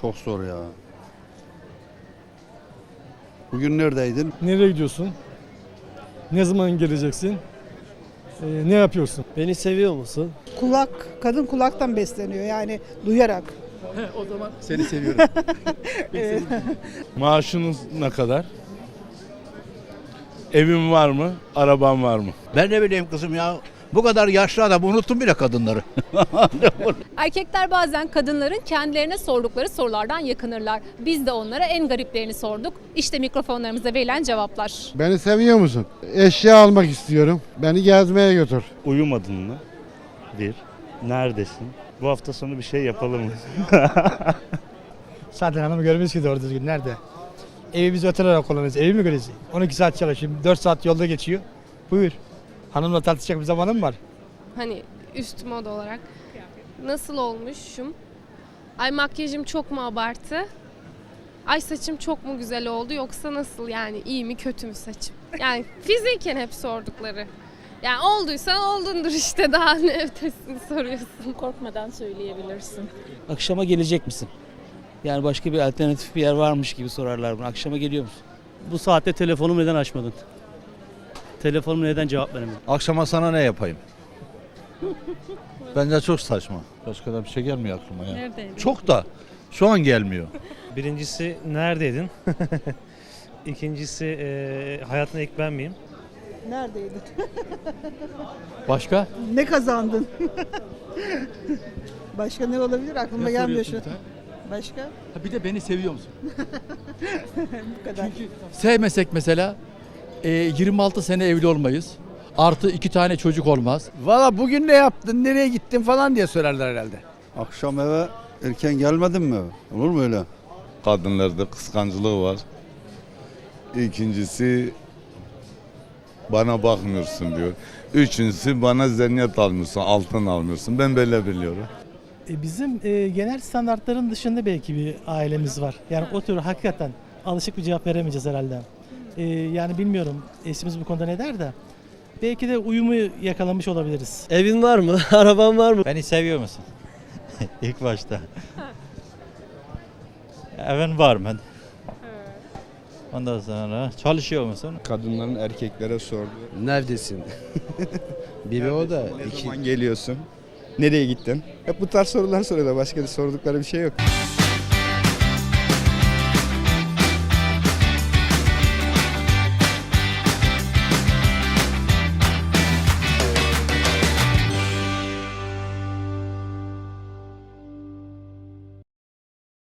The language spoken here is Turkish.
Çok zor ya. Bugün neredeydin? Nereye gidiyorsun? Ne zaman geleceksin? Ee, ne yapıyorsun? Beni seviyor musun? Kulak, kadın kulaktan besleniyor yani duyarak. Seni seviyorum. Maaşınız ne kadar? Evin var mı? Araban var mı? Ben ne bileyim kızım ya. Bu kadar yaşlı adam unuttum bile kadınları. Erkekler bazen kadınların kendilerine sordukları sorulardan yakınırlar. Biz de onlara en gariplerini sorduk. İşte mikrofonlarımıza verilen cevaplar. Beni seviyor musun? Eşya almak istiyorum. Beni gezmeye götür. Uyumadın mı? Bir. Neredesin? Bu hafta sonu bir şey yapalım mı? Zaten hanımı görmüyoruz ki doğru düzgün. Nerede? Evi biz otel olarak kullanıyoruz. Evi mi göreceğiz? 12 saat çalışıyorum. 4 saat yolda geçiyor. Buyur. Hanımla tartışacak bir zamanım var. Hani üst moda olarak. Nasıl olmuşum? Ay makyajım çok mu abartı? Ay saçım çok mu güzel oldu yoksa nasıl yani iyi mi kötü mü saçım? Yani fiziken hep sordukları. Yani olduysa oldundur işte daha ne ötesini soruyorsun. Korkmadan söyleyebilirsin. Akşama gelecek misin? Yani başka bir alternatif bir yer varmış gibi sorarlar bunu. Akşama geliyor musun? Bu saatte telefonumu neden açmadın? Telefonumu neden cevap veremedin? Akşama sana ne yapayım? Bence çok saçma. Başka da bir şey gelmiyor aklıma ya. Neredeydin? Çok da şu an gelmiyor. Birincisi neredeydin? İkincisi e, hayatına ilk ben miyim? Neredeydin? Başka? Ne kazandın? Başka ne olabilir? Aklıma gelmiyor şu. Başka? Bir de beni seviyor musun? Bu kadar. Sevmesek mesela e, 26 sene evli olmayız. Artı iki tane çocuk olmaz. Valla bugün ne yaptın, nereye gittin falan diye sorarlar herhalde. Akşam eve erken gelmedin mi? Olur mu öyle? Kadınlarda kıskancılığı var. İkincisi bana bakmıyorsun diyor. Üçüncüsü bana zenyet almıyorsun, altın almıyorsun. Ben böyle biliyorum. E, bizim e, genel standartların dışında belki bir ailemiz var. Yani o tür hakikaten alışık bir cevap veremeyeceğiz herhalde. E, yani bilmiyorum eşimiz bu konuda ne der de. Belki de uyumu yakalamış olabiliriz. Evin var mı? Araban var mı? Beni seviyor musun? ilk başta. Evin var mı? Ondan sonra çalışıyor musun? Kadınların erkeklere sorduğu. Neredesin? Biri o da. Ne zaman geliyorsun? Nereye gittin? Hep bu tarz sorular soruyorlar. Başka da sordukları bir şey yok.